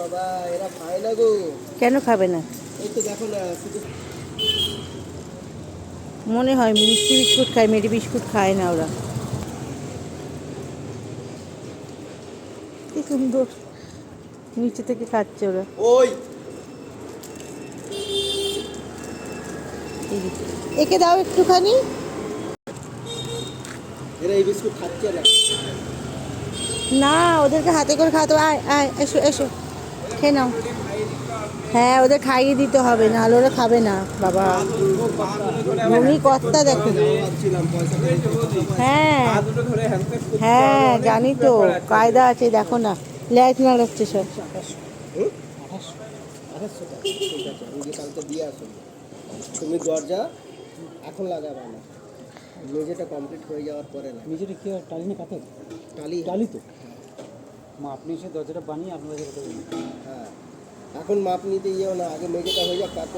বাবা এরা খায় না গো। কেন খাবে না? এই তো দেখো না শুধু মনে হয় মিষ্টি বিস্কুট খায় মেরি বিস্কুট খায় না ওরা। কি সুন্দর নিচে থেকে খাচ্ছে ওরা। ওই। একে দাও একটুখানি। এরা এই বিস্কুট খাচ্ছে না। না ওদেরকে হাতে করে খাওয়াতে। আয় আয় এসো এসো। খেয়ে নাও। হ্যাঁ ওদের খাইয়ে দিতে হবে নাহলে ওরা খাবে না বাবা। ভূমি কর্তা দেখো। হ্যাঁ হ্যাঁ জানি তো কায়দা আছে দেখো না। সব রুগী কালকে দিয়ে আসুন তুমি দরজা এখন লাগাবে না। মেঝেটা কমপ্লিট হয়ে যাওয়ার পরে না। মেঝেটা কি টালি না পাথর টালি। টালি তো? মা নিয়ে সে দরজাটা বানিয়ে আপনার হ্যাঁ। এখন মাপ নিতে ইয়েও না, আগে মেঝেটা হয়ে যাক, তারপর